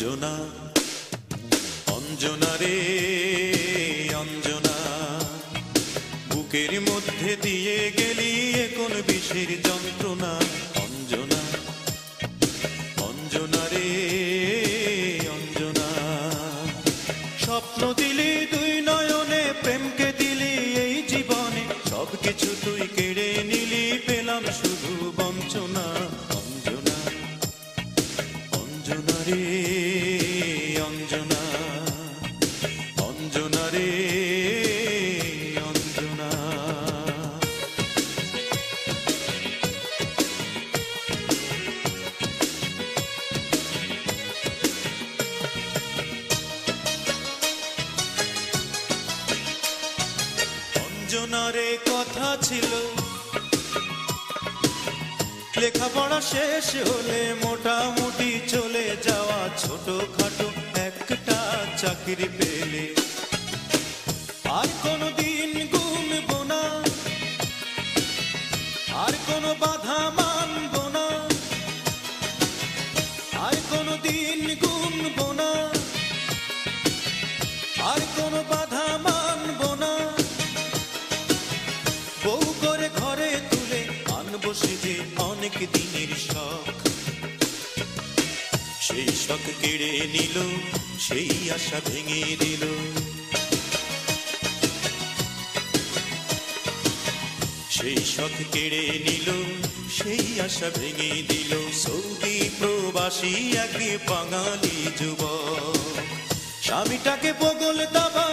অঞ্জনা অঞ্জনা রে, অঞ্জনা। বুকের মধ্যে দিয়ে গেলি কোন বিষের যন্ত্রণা, অঞ্জনা অঞ্জনা রে, অঞ্জনা। স্বপ্ন দিলি দুই নয়নে, প্রেমকে দিলি এই জীবনে, সবকিছু তুই অঞ্জনা রে অঞ্জনা অঞ্জনা রে অঞ্জনা। অঞ্জনারে কথা ছিল লেখাপড়া শেষ হলে মোটামুটি চলে যাওয়া ছোট খাটো একটা চাকরি পেলে। আর কোনো দিন ঘুমবো না। আর কোনো বাধা মানব না। আর কোনো দিনের শখ। সেই শখ কেড়ে নিল, সেই আশা ভেঙে দিল। সেই শখ কেড়ে নিল, সেই আশা ভেঙে দিল। সৌদি প্রবাসী এক বাঙালি স্বামীটাকে বগল দাবা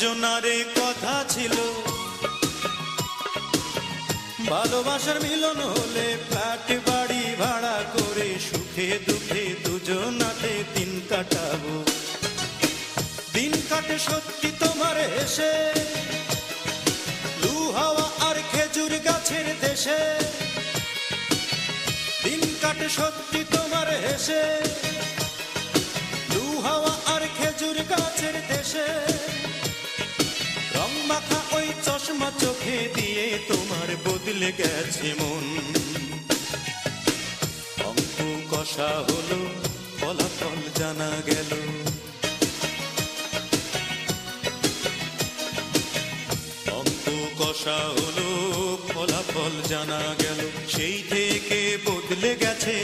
অঞ্জনারে কথা ছিল। ভালোবাসার মিলন হলে ফ্ল্যাট, বাড়ি ভাড়া করে সুখে দুঃখে দুজনাতে দিন কাটাবো। দিন কাটে সত্যি তোমার এসে। লু হাওয়া আর খেজুর গাছের দেশে। দিন কাটে সত্যি তোমার হেসে লু হাওয়া চশমা চোখে দিয়ে তোমার বদলে গেছে মন। অঙ্ক কষা হলো, ফলাফল জানা গেল। অঙ্ক কষা হলো, ফলাফল জানা গেল। সেই থেকে বদলে গেছে